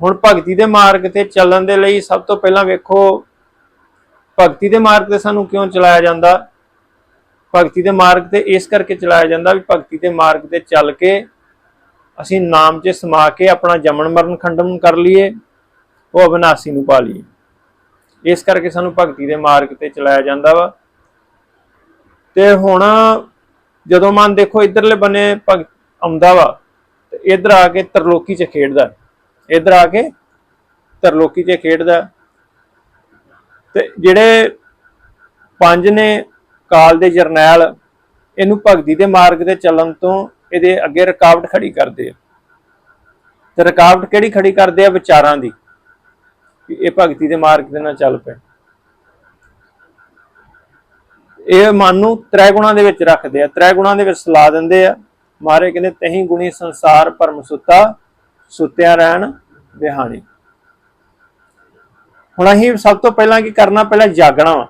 ਹੁਣ ਭਗਤੀ ਦੇ ਮਾਰਗ ਤੇ ਚੱਲਣ ਦੇ ਲਈ ਸਭ ਤੋਂ ਪਹਿਲਾਂ ਵੇਖੋ, ਭਗਤੀ ਦੇ ਮਾਰਗ ਤੇ ਸਾਨੂੰ ਕਿਉਂ ਚਲਾਇਆ ਜਾਂਦਾ? ਭਗਤੀ ਦੇ ਮਾਰਗ ਤੇ ਇਸ ਕਰਕੇ ਚਲਾਇਆ ਜਾਂਦਾ ਵੀ ਭਗਤੀ ਦੇ ਮਾਰਗ ਤੇ ਚੱਲ ਕੇ ਅਸੀਂ ਨਾਮ 'ਚ ਸਮਾ ਕੇ ਆਪਣਾ ਜਮਨ ਮਰਨ ਖੰਡਨ ਕਰ ਲਈਏ, ਉਹ ਅਬਨਾਸੀ ਨੂੰ ਪਾ ਲਈਏ। ਇਸ ਕਰਕੇ ਸਾਨੂੰ ਭਗਤੀ ਦੇ ਮਾਰਗ ਤੇ ਚਲਾਇਆ ਜਾਂਦਾ ਵਾ। ਤੇ ਹੁਣ ਜਦੋਂ ਮਨ ਦੇਖੋ ਇਧਰਲੇ ਬੰਨੇ ਭਗਤ ਆਉਂਦਾ ਵਾ, ਤੇ ਇਧਰ ਆ ਕੇ ਤਰਲੋਕੀ 'ਚ ਖੇਡਦਾ। ਇਧਰ ਆ ਕੇ ਤਰਲੋਕੀ 'ਚ ਖੇਡਦਾ। ਤੇ ਜਿਹੜੇ ਪੰਜ ਨੇ ਕਾਲ ਦੇ ਜਰਨੈਲ, ਇਹਨੂੰ ਭਗਤੀ ਦੇ ਮਾਰਗ ਤੇ ਚੱਲਣ ਤੋਂ ਇਹਦੇ ਅੱਗੇ ਰੁਕਾਵਟ ਖੜੀ ਕਰਦੇ ਆ। ਤੇ ਰੁਕਾਵਟ ਕਿਹੜੀ ਖੜੀ ਕਰਦੇ ਆ? ਵਿਚਾਰਾਂ ਦੀ, ਵੀ ਇਹ ਭਗਤੀ ਦੇ ਮਾਰਗ ਦੇ ਨਾਲ ਚੱਲ ਪਏ। ਇਹ ਮਨ ਨੂੰ ਤ੍ਰੈ ਗੁਣਾਂ ਦੇ ਵਿੱਚ ਰੱਖਦੇ ਆ। ਤ੍ਰੈ ਗੁਣਾਂ ਦੇ ਵਿੱਚ ਸਲਾ ਦਿੰਦੇ ਆ। ਮਾਰੇ ਕਹਿੰਦੇ, ਤਹੀਂ ਗੁਣੀ ਸੰਸਾਰ ਪਰਮ ਸੁੱਤਾ ਸੁੱਤਿਆ ਰਹਿਣ ਬਿਹਾਣੀ ਹੁਣ। ਅਸੀਂ ਸਭ ਤੋਂ ਪਹਿਲਾਂ ਕੀ ਕਰਨਾ? ਪਹਿਲਾਂ ਜਾਗਣਾ ਵਾ।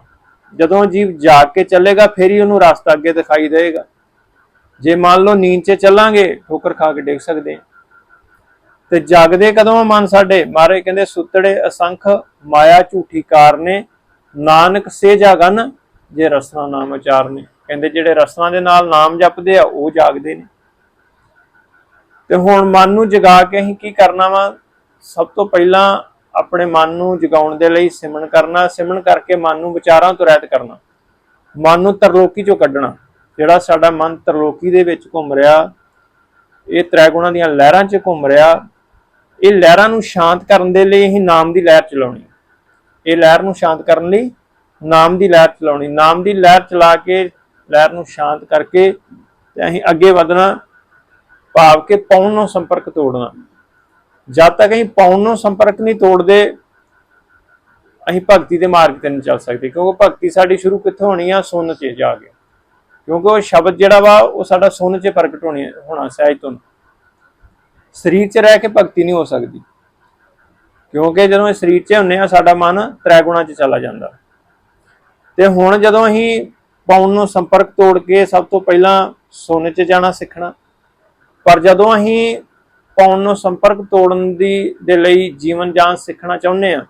ਜਦੋਂ ਜੀਵ ਜਾਗ ਕੇ ਚੱਲੇਗਾ, ਫਿਰ ਹੀ ਉਹਨੂੰ ਰਸਤਾ ਅੱਗੇ ਦਿਖਾਈ ਦੇਗਾ ਜੇ ਮੰਨ ਲਓ ਨੀਂਦ 'ਚ ਚੱਲਾਂਗੇ, ਠੋਕਰ ਖਾ ਕੇ ਡਿੱਗ ਸਕਦੇ ਤੇ ਜਾਗਦੇ ਕਦੋਂ ਮਨ ਸਾਡੇ? ਮਾਰੇ ਕਹਿੰਦੇ, ਸੁੱਤੜੇ ਅਸੰਖ ਮਾਇਆ ਝੂਠੀ ਕਾਰਨੇ ਨਾਨਕ ਸੇ ਜਾਗਨ ਜੇ ਰਸਨਾ ਨਾਮ ਉਚਾਰਨੇ। ਕਹਿੰਦੇ, ਜਿਹੜੇ ਰਸਨਾ ਦੇ ਨਾਲ ਨਾਮ ਜਪਦੇ ਆ, ਉਹ ਜਾਗਦੇ ਨੇ। ਤੇ ਹੁਣ ਮਨ ਨੂੰ ਜਗਾ ਕੇ ਅਸੀਂ ਕੀ ਕਰਨਾ ਵਾ? ਸਭ ਤੋਂ ਪਹਿਲਾਂ ਆਪਣੇ ਮਨ ਨੂੰ ਜਗਾਉਣ ਦੇ ਲਈ ਸਿਮਰਨ ਕਰਨਾ, ਸਿਮਰਨ ਕਰਕੇ ਮਨ ਨੂੰ ਵਿਚਾਰਾਂ ਤੋਂ ਰਹਿਤ ਕਰਨਾ। ਮਨ ਨੂੰ ਤਰਲੋਕੀ ਚੋਂ ਕੱਢਣਾ, ਜਿਹੜਾ ਸਾਡਾ ਮਨ ਤਰਲੋਕੀ ਦੇ ਵਿੱਚ ਘੁੰਮ ਰਿਹਾ, ਇਹ ਤ੍ਰੈ ਦੀਆਂ ਲਹਿਰਾਂ 'ਚ ਘੁੰਮ ਰਿਹਾ, ਇਹ ਲਹਿਰਾਂ ਨੂੰ ਸ਼ਾਂਤ ਕਰਨ ਦੇ ਲਈ ਅਸੀਂ ਨਾਮ ਦੀ ਲਹਿਰ ਚਲਾਉਣੀ। ਇਹ ਲਹਿਰ ਨੂੰ ਸ਼ਾਂਤ ਕਰਨ ਲਈ ਨਾਮ ਦੀ ਲਹਿਰ ਚਲਾਉਣੀ। ਨਾਮ ਦੀ ਲਹਿਰ ਚਲਾ ਕੇ ਲਹਿਰ ਨੂੰ ਸ਼ਾਂਤ ਕਰਕੇ ਤੇ ਅਸੀਂ ਅੱਗੇ ਵਧਣਾ। ਭਾਵ ਕਿ ਪੌਣ ਨੂੰ ਸੰਪਰਕ ਤੋੜਨਾ। ਜਦ ਤੱਕ ਅਸੀਂ ਪੌਣ ਨੂੰ ਸੰਪਰਕ ਨਹੀਂ ਤੋੜਦੇ, ਅਸੀਂ ਭਗਤੀ ਦੇ ਮਾਰਗ ਤੇ ਨਹੀਂ ਚੱਲ ਸਕਦੇ, ਕਿਉਂਕਿ ਭਗਤੀ ਸਾਡੀ ਸ਼ੁਰੂ ਕਿੱਥੋਂ ਹੋਣੀ ਆ? ਸੁਣ 'ਚ ਜਾ ਕੇ। ਕਿਉਂਕਿ ਉਹ ਸ਼ਬਦ ਜਿਹੜਾ ਵਾ, ਉਹ ਸਾਡਾ ਸੁਣ 'ਚ ਪ੍ਰਗਟ ਹੋਣੀ, ਹੋਣਾ ਸਹਿਜ ਤੋਂ। ਸਰੀਰ 'ਚ ਰਹਿ ਕੇ ਭਗਤੀ ਨਹੀਂ ਹੋ ਸਕਦੀ। ਕਿਉਂਕਿ ਜਦੋਂ ਇਹ ਸਰੀਰ 'ਚ ਹੁੰਨੇ ਆ, ਸਾਡਾ ਮਨ ਤ੍ਰੈ ਗੁਣਾਂ 'ਚ ਚਲਾ ਜਾਂਦਾ। ਤੇ ਹੁਣ ਜਦੋਂ ਅਸੀਂ ਪੌਣ ਨੂੰ ਸੰਪਰਕ ਤੋੜ ਕੇ ਸਭ ਤੋਂ ਪਹਿਲਾਂ ਸੁਣ 'ਚ ਜਾਣਾ ਸਿੱਖਣਾ ਪਰ ਜਦੋਂ ਅਸੀਂ ਪੌਣ ਨੂੰ ਸੰਪਰਕ ਤੋੜਨ ਦੀ ਦੇ ਲਈ ਜੀਵਨ ਜਾਂਚ ਸਿੱਖਣਾ ਚਾਹੁੰਦੇ ਆ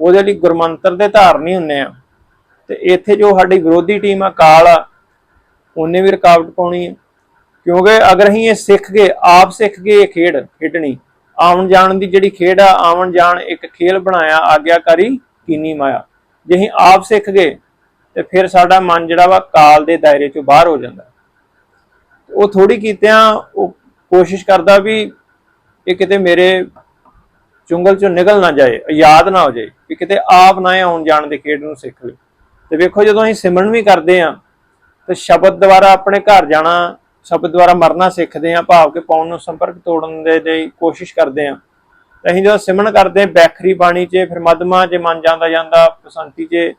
ਉਹਦੇ ਲਈ ਗੁਰਮੰਤਰ ਦੇ ਧਾਰਨੀ ਹੁੰਨੇ ਆ। ਤੇ ਇੱਥੇ ਜੋ ਸਾਡੀ ਵਿਰੋਧੀ ਟੀਮ ਆ, ਕਾਲ ਆ, ਉਹਨੇ ਵੀ ਰੁਕਾਵਟ ਪਾਉਣੀ ਹੈ ਕਿਉਂਕਿ ਅਗਰ ਅਸੀਂ ਇਹ ਸਿੱਖ ਗਏ, ਆਪ ਸਿੱਖ ਗਏ ਇਹ ਖੇਡ, ਖੇਡਣੀ, ਆਉਣ ਜਾਣ ਦੀ ਜਿਹੜੀ ਖੇਡ ਆ, ਆਉਣ ਜਾਣ ਇੱਕ ਖੇਲ ਬਣਾਇਆ, ਆਗਿਆਕਾਰੀ ਕੀਨੀ ਮਾਇਆ। ਜੇ ਅਸੀਂ ਆਪ ਸਿੱਖ ਗਏ, ਤੇ ਫਿਰ ਸਾਡਾ ਮਨ ਜਿਹੜਾ ਵਾ ਕਾਲ ਦੇ ਦਾਇਰੇ ਚੋਂ ਬਾਹਰ ਹੋ ਜਾਂਦਾ। ਉਹ ਥੋੜੀ ਕੀਤਿਆਂ, ਉਹ ਕੋਸ਼ਿਸ਼ ਕਰਦਾ ਵੀ ਇਹ ਕਿਤੇ ਮੇਰੇ ਚੁੰਗਲ ਚੋਂ ਨਿਕਲ ਨਾ ਜਾਏ, ਯਾਦ ਨਾ ਹੋ ਜਾਏ, ਵੀ ਕਿਤੇ ਆਪ ਨਾ ਆਉਣ ਜਾਣ ਦੇ ਖੇਡ ਨੂੰ ਸਿੱਖ ਲਏ ਤੇ ਵੇਖੋ ਜਦੋਂ ਅਸੀਂ ਸਿਮਰਨ ਵੀ ਕਰਦੇ ਆ ਤੇ ਸ਼ਬਦ ਦੁਆਰਾ ਆਪਣੇ ਘਰ ਜਾਣਾ, ਸ਼ਬਦ ਦੁਆਰਾ ਮਰਨਾ ਸਿੱਖਦੇ ਆ ਭਾਵ ਕਿ ਪੌਣ ਨੂੰ ਸੰਪਰਕ ਤੋੜਨ ਦੇ ਲਈ ਕੋਸ਼ਿਸ਼ ਕਰਦੇ ਆ ਤੇ ਅਸੀਂ ਜਦੋਂ ਸਿਮਰਨ ਕਰਦੇ ਆ ਬੈਖਰੀ ਬਾਣੀ 'ਚ, ਫਿਰ ਮਦਮਾ 'ਚ ਮਨ ਜਾਂਦਾ ਜਾਂਦਾ ਪਸੰਤੀ 'ਚ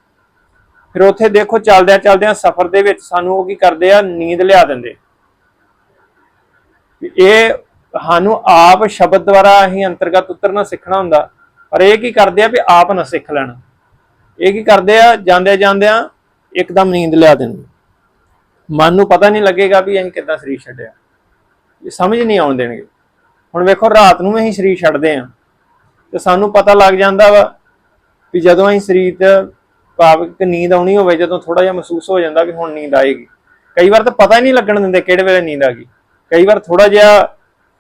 ਫਿਰ ਉੱਥੇ ਦੇਖੋ ਚੱਲਦਿਆਂ ਚੱਲਦਿਆਂ ਸਫ਼ਰ ਦੇ ਵਿੱਚ ਸਾਨੂੰ ਉਹ ਕੀ ਕਰਦੇ ਆ, ਨੀਂਦ ਲਿਆ ਦਿੰਦੇ। ਇਹ ਸਾਨੂੰ ਆਪ ਸ਼ਬਦ ਦੁਆਰਾ ਅਸੀਂ ਅੰਤਰਗਤ ਉਤਰਨਾ ਸਿੱਖਣਾ ਹੁੰਦਾ, ਪਰ ਇਹ ਕੀ ਕਰਦੇ ਆ ਵੀ ਆਪ ਨਾ ਸਿੱਖ ਲੈਣਾ। ਇਹ ਕੀ ਕਰਦੇ ਆ ਜਾਂਦੇ ਜਾਂਦਿਆਂ ਇੱਕਦਮ ਨੀਂਦ ਲਿਆ ਦਿੰਦੇ ਮਨ ਨੂੰ ਪਤਾ ਨਹੀਂ ਲੱਗੇਗਾ ਵੀ ਅਸੀਂ ਕਿੱਦਾਂ ਸਰੀਰ ਛੱਡਿਆ। ਇਹ ਸਮਝ ਨਹੀਂ ਆਉਣ ਦੇਣਗੇ। ਹੁਣ ਵੇਖੋ, ਰਾਤ ਨੂੰ ਅਸੀਂ ਸਰੀਰ ਛੱਡਦੇ ਆ ਤੇ ਸਾਨੂੰ ਪਤਾ ਲੱਗ ਜਾਂਦਾ ਵਾ ਵੀ ਜਦੋਂ ਅਸੀਂ ਸਰੀਰ ਤੇ ਭਾਵ ਕਿ ਨੀਂਦ ਆਉਣੀ ਹੋਵੇ, ਜਦੋਂ ਥੋੜਾ ਜਿਹਾ ਮਹਿਸੂਸ ਹੋ ਜਾਂਦਾ ਵੀ ਹੁਣ ਨੀਂਦ ਆਏਗੀ। ਕਈ ਵਾਰ ਤਾਂ ਪਤਾ ਹੀ ਨਹੀਂ ਲੱਗਣ ਦਿੰਦੇ ਕਿਹੜੇ ਵੇਲੇ ਨੀਂਦ ਆ ਗਈ। ਕਈ ਵਾਰ ਥੋੜਾ ਜਿਹਾ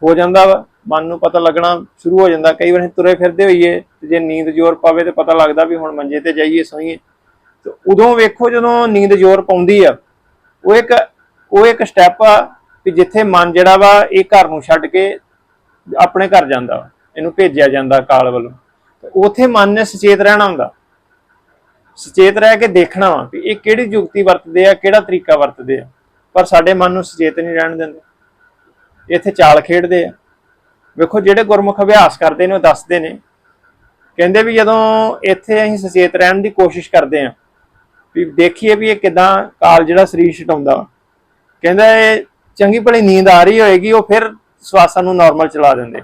ਹੋ ਜਾਂਦਾ ਵਾ, ਮਨ ਨੂੰ ਪਤਾ ਲੱਗਣਾ ਸ਼ੁਰੂ ਹੋ ਜਾਂਦਾ, ਕਈ ਵਾਰ ਅਸੀਂ ਤੁਰੇ ਫਿਰਦੇ ਹੋਈਏ ਤੇ ਜੇ ਨੀਂਦ ਜ਼ੋਰ ਪਾਵੇ ਤੇ ਪਤਾ ਲੱਗਦਾ ਵੀ ਹੁਣ ਮੰਜੇ ਤੇ ਜਾਈਏ ਸੋਈਏ। ਤੇ ਉਦੋਂ ਵੇਖੋ ਜਦੋਂ ਨੀਂਦ ਜ਼ੋਰ ਪਾਉਂਦੀ ਆ, ਉਹ ਇੱਕ ਉਹ ਇੱਕ ਸਟੈਪ ਆ ਕਿ ਜਿੱਥੇ ਮਨ ਜਿਹੜਾ ਵਾ ਇਹ ਘਰ ਨੂੰ ਛੱਡ ਕੇ ਆਪਣੇ ਘਰ ਜਾਂਦਾ ਵਾ, ਇਹਨੂੰ ਭੇਜਿਆ ਜਾਂਦਾ ਕਾਲ ਵੱਲੋਂ। ਤੇ ਉਥੇ ਮਨ ਨੇ ਸੁਚੇਤ ਰਹਿਣਾ ਹੁੰਦਾ। ਸੁਚੇਤ ਰਹਿ ਕੇ ਦੇਖਣਾ ਵਾ ਕਿ ਇਹ ਕਿਹੜੀ ਯੁਕਤੀ ਵਰਤਦੇ ਆ, ਕਿਹੜਾ ਤਰੀਕਾ ਵਰਤਦੇ ਆ, ਪਰ ਸਾਡੇ ਮਨ ਨੂੰ ਸੁਚੇਤ ਨਹੀਂ ਰਹਿਣ ਦਿੰਦੇ। ਇੱਥੇ ਚਾਲ ਖੇਡਦੇ ਆ। ਵੇਖੋ ਜਿਹੜੇ ਗੁਰਮੁਖ ਅਭਿਆਸ ਕਰਦੇ ਨੇ ਉਹ ਦੱਸਦੇ ਨੇ। ਕਹਿੰਦੇ ਵੀ ਜਦੋਂ ਇੱਥੇ ਅਸੀਂ ਸੁਚੇਤ ਰਹਿਣ ਦੀ ਕੋਸ਼ਿਸ਼ ਕਰਦੇ ਆ ਵੀ ਦੇਖੀਏ ਵੀ ਇਹ ਕਿਦਾਂ ਕਾਲ ਜਿਹੜਾ ਸਰੀਰ ਛਟਾਉਂਦਾ ਕਹਿੰਦਾ ਇਹ ਚੰਗੀ ਭਲੀ ਨੀਂਦ ਆ ਰਹੀ ਹੋਏਗੀ, ਉਹ ਫਿਰ ਸਵਾਸਾਂ ਨੂੰ ਨਾਰਮਲ ਚਲਾ ਦਿੰਦੇ।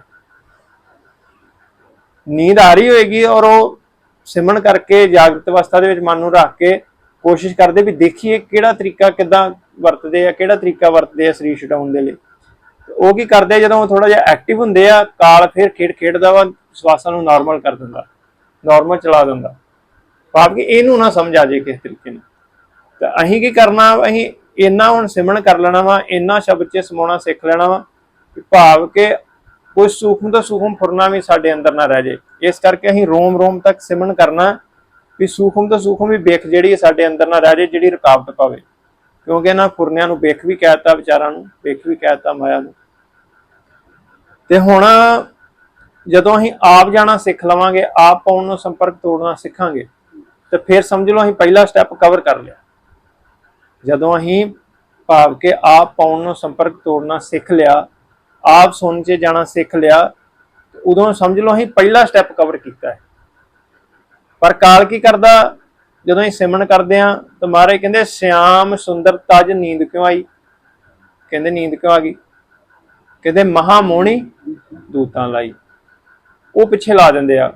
ਨੀਂਦ ਆ ਰਹੀ ਹੋਏਗੀ ਔਰ ਉਹ ਸਿਮਰਨ ਕਰਕੇ ਜਾਗਰਤ ਅਵਸਥਾ ਦੇ ਵਿੱਚ ਮਨ ਨੂੰ ਰੱਖ ਕੇ ਕੋਸ਼ਿਸ਼ ਕਰਦੇ ਵੀ ਦੇਖੀਏ ਕਿਹੜਾ ਤਰੀਕਾ ਕਿਦਾਂ ਵਰਤਦੇ ਆ, ਕਿਹੜਾ ਤਰੀਕਾ ਵਰਤਦੇ ਆ ਸਰੀਰ ਛਡਾਉਣ ਦੇ ਲਈ। ਉਹ ਕੀ ਕਰਦੇ ਜਦੋਂ ਥੋੜਾ ਜਿਹਾ ਐਕਟਿਵ ਹੁੰਦੇ ਆ, ਕਾਲ ਫਿਰ ਖੇਡ ਖੇਡਦਾ ਵਾ, ਸਵਾਸਾਂ ਨੂੰ ਨਾਰਮਲ ਕਰ ਦਿੰਦਾ ਨਾਰਮਲ ਚਲਾ ਦਿੰਦਾ। ਭਾਵ ਕਿ ਇਹਨੂੰ ਨਾ ਸਮਝ ਆ ਜੇ ਕਿਸ ਤਰੀਕੇ ਨਾਲ। ਤਾਂ ਅਸੀਂ ਕੀ ਕਰਨਾ ਅਸੀਂ ਇੰਨਾ ਹੁਣ ਸਿਮਰਨ ਕਰ ਲੈਣਾ ਵਾ, ਇੰਨਾ ਸ਼ਬਦ 'ਚ ਸਮਾਉਣਾ, ਸਿੱਖ ਲੈਣਾ ਵਾ ਭਾਵ ਕਿ ਕੋਈ ਸੂਖਮ ਤੋਂ ਸੂਖਮ ਫੁਰਨਾ ਵੀ ਸਾਡੇ ਅੰਦਰ ਨਾ ਰਹਿ ਜੇ। ਇਸ ਕਰਕੇ ਅਸੀਂ ਰੋਮ ਰੋਮ ਤੱਕ ਸਿਮਰਨ ਕਰਨਾ, ਵੀ ਸੂਖਮ ਤੋਂ ਸੂਖਮ ਵੀ ਵੇਖ ਜਿਹੜੀ ਸਾਡੇ ਅੰਦਰ ਨਾ ਰਹਿ ਜੇ, ਜਿਹੜੀ ਰੁਕਾਵਟ ਪਾਵੇ। ਕਿਉਂਕਿ ਇਹਨਾਂ ਫੁਰਨਿਆਂ ਨੂੰ ਵੇਖ ਵੀ ਕਹਿਤਾ ਵਿਚਾਰਾਂ ਨੂੰ ਵੇਖ ਵੀ ਕਹਿਤਾ ਮਾਇਆ ਨੂੰ। ਤੇ ਹੁਣ ਜਦੋਂ ਅਸੀਂ ਆਪ ਜਾਣਾ ਸਿੱਖ ਲਵਾਂਗੇ, ਆਪ ਪਾਉਣ ਨੂੰ ਸੰਪਰਕ ਤੋੜਨਾ ਸਿੱਖਾਂਗੇ, ਤੇ ਫਿਰ ਸਮਝ ਲਓ ਅਸੀਂ ਪਹਿਲਾ ਸਟੈਪ ਕਵਰ ਕਰ ਲਿਆ। ਜਦੋਂ ਅਸੀਂ ਭਾਵ ਕਿ ਆਪ ਪਾਉਣ ਨੂੰ ਸੰਪਰਕ ਤੋੜਨਾ ਸਿੱਖ ਲਿਆ, ਆਪ ਸੁਣ 'ਚ ਜਾਣਾ ਸਿੱਖ ਲਿਆ, ਉਦੋਂ ਸਮਝ ਲਓ ਅਸੀਂ ਪਹਿਲਾ ਸਟੈਪ ਕਵਰ ਕੀਤਾ ਹੈ। ਪਰ ਕਾਲ ਕੀ ਕਰਦਾ? ਜਦੋਂ ਅਸੀਂ ਸਿਮਰਨ ਕਰਦੇ ਆ ਤਾਂ ਮਹਾਰਾਜ ਕਹਿੰਦੇ, ਸਿਆਮ ਸੁੰਦਰ ਤਜ ਨੀਂਦ ਕਿਉਂ ਆਈ? ਕਹਿੰਦੇ, ਨੀਂਦ ਕਿਉਂ ਆ ਗਈ? ਕਹਿੰਦੇ ਮਹਾ ਮੋਹਣੀ ਦੂਤਾਂ ਲਾਈ। ਉਹ ਪਿੱਛੇ ਲਾ ਦਿੰਦੇ ਆ।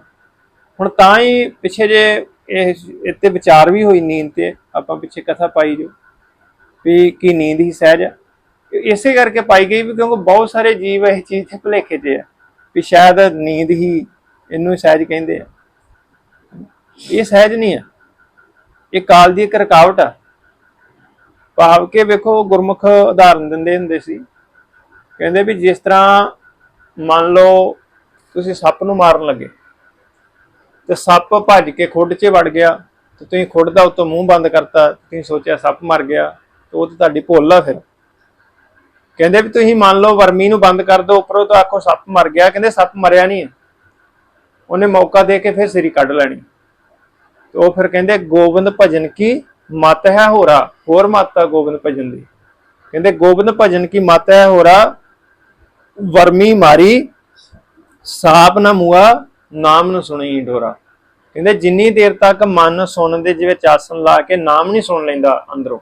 ਹੁਣ ਤਾਂ ਹੀ ਪਿੱਛੇ ਜੇ ਇਹ ਇੱਥੇ ਵਿਚਾਰ ਵੀ ਹੋਈ ਨੀਂਦ ਤੇ, ਆਪਾਂ ਪਿੱਛੇ ਕਥਾ ਪਾਈ ਜੋ, ਵੀ ਕੀ ਨੀਂਦ ਹੀ ਸਹਿਜ ਆ। ਇਸੇ ਕਰਕੇ ਪਾਈ ਗਈ ਵੀ ਕਿਉਂਕਿ ਬਹੁਤ ਸਾਰੇ ਜੀਵ ਇਹ ਚੀਜ਼ ਤੇ ਭੁਲੇਖੇ ਤੇ ਆ, ਵੀ ਸ਼ਾਇਦ ਨੀਂਦ ਹੀ ਇਹਨੂੰ ਸਹਿਜ ਕਹਿੰਦੇ ਆ। ਇਹ ਸਹਿਜ ਨਹੀਂ ਆ। ਇਹ ਕਾਲ ਦੀ ਇੱਕ ਰੁਕਾਵਟ ਆ। ਭਾਵ ਕਿ ਵੇਖੋ ਗੁਰਮੁਖ ਉਦਾਹਰਨ ਦਿੰਦੇ ਹੁੰਦੇ ਸੀ। ਕਹਿੰਦੇ ਵੀ ਜਿਸ ਤਰ੍ਹਾਂ ਮੰਨ ਲਓ ਤੁਸੀਂ ਸੱਪ ਨੂੰ ਮਾਰਨ ਲੱਗੇ, ਤੇ ਸੱਪ ਭੱਜ ਕੇ ਖੁੱਡ 'ਚ ਵੜ ਗਿਆ, ਤੇ ਤੁਸੀਂ ਖੁੱਡ ਦਾ ਉੱਤੋਂ ਮੂੰਹ ਬੰਦ ਕਰਤਾ, ਤੁਸੀਂ ਸੋਚਿਆ ਸੱਪ ਮਰ ਗਿਆ, ਤੇ ਉਹ ਤੇ ਤੁਹਾਡੀ ਭੁੱਲ ਆ ਫਿਰ। ਕਹਿੰਦੇ ਵੀ ਤੁਸੀਂ ਮੰਨ ਲਓ ਵਰਮੀ ਨੂੰ ਬੰਦ ਕਰ ਦਿਓ ਉੱਪਰੋਂ ਤਾਂ ਆਖੋ ਸੱਪ ਮਰ ਗਿਆ, ਕਹਿੰਦੇ ਸੱਪ ਮਰਿਆ ਨਹੀਂ ਹੈ। ਉਹਨੇ ਮੌਕਾ ਦੇ ਕੇ ਫਿਰ ਸਿਰੀ ਕੱਢ ਲੈਣੀ। ਤੇ ਉਹ ਫਿਰ ਕਹਿੰਦੇ ਗੋਬਿੰਦ ਭਜਨ ਕੀ ਮਤ ਹੈ ਹੋਰਾ, ਹੋਰ ਮਾਤਾ ਗੋਬਿੰਦ ਭਜਨ ਦੀ। ਕਹਿੰਦੇ ਗੋਬਿੰਦ ਭਜਨ ਕੀ ਮਤ ਹੈ ਹੋਰਾ, ਵਰਮੀ ਮਾਰੀ, ਸਾਪ ਨਾ ਮੂਆ, ਨਾਮ ਨੂੰ ਸੁਣੀ ਢੋਰਾ। ਕਹਿੰਦੇ ਜਿੰਨੀ ਦੇਰ ਤੱਕ ਮਨ ਸੁਣਨ ਦੇ ਜਿਵੇਂ ਆਸਣ ਲਾ ਕੇ ਨਾਮ ਨਹੀਂ ਸੁਣ ਲੈਂਦਾ ਅੰਦਰੋਂ,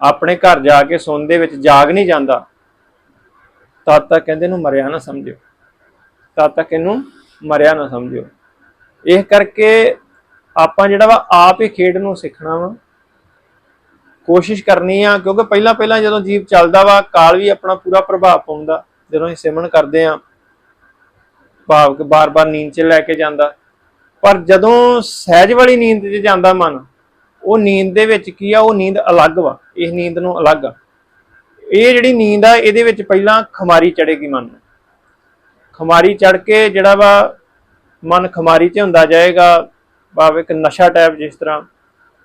ਆਪਣੇ ਘਰ ਜਾ ਕੇ ਸੁਣ ਦੇ ਵਿੱਚ ਜਾਗ ਨਹੀਂ ਜਾਂਦਾ, ਤਦ ਤੱਕ ਕਹਿੰਦੇ ਨੂੰ ਮਰਿਆ ਨਾ ਸਮਝਿਓ। ਤਦ ਤੱਕ ਇਹਨੂੰ ਮਰਿਆ ਨਾ ਸਮਝਿਓ। ਇਹ ਕਰਕੇ ਆਪਾਂ ਜਿਹੜਾ ਵਾ ਆਪ ਹੀ ਖੇਡ ਨੂੰ ਸਿੱਖਣਾ ਵਾ। ਕੋਸ਼ਿਸ਼ ਕਰਨੀ ਆ, ਕਿਉਂਕਿ ਪਹਿਲਾਂ ਪਹਿਲਾਂ ਜਦੋਂ ਜੀਵ ਚੱਲਦਾ ਵਾ, ਕਾਲ ਵੀ ਆਪਣਾ ਪੂਰਾ ਪ੍ਰਭਾਵ ਪਾਉਂਦਾ, ਜਦੋਂ ਅਸੀਂ ਸਿਮਰਨ ਕਰਦੇ ਆ, ਭਾਵ ਕਿ ਬਾਰ-ਬਾਰ ਨੀਂਦ 'ਚ ਲੈ ਕੇ ਜਾਂਦਾ। ਪਰ ਜਦੋਂ ਸਹਿਜ ਵਾਲੀ ਨੀਂਦ 'ਚ ਜਾਂਦਾ ਮਨ, ਉਹ ਨੀਂਦ ਦੇ ਵਿੱਚ ਕੀ ਆ, ਉਹ ਨੀਂਦ ਅਲੱਗ ਵਾ ਇਸ ਨੀਂਦ ਨੂੰ ਅਲੱਗ ਆ। ਇਹ ਜਿਹੜੀ ਨੀਂਦ ਆ, ਇਹਦੇ ਵਿੱਚ ਪਹਿਲਾਂ ਖਮਾਰੀ ਚੜੇਗੀ ਮਨ ਨੂੰ। ਖਮਾਰੀ ਚੜ ਕੇ ਜਿਹੜਾ ਵਾ ਮਨ ਖਮਾਰੀ 'ਚ ਹੁੰਦਾ ਜਾਏਗਾ ਭਾਵ ਇੱਕ ਨਸ਼ਾ ਟਾਈਪ ਜਿਸ ਤਰ੍ਹਾਂ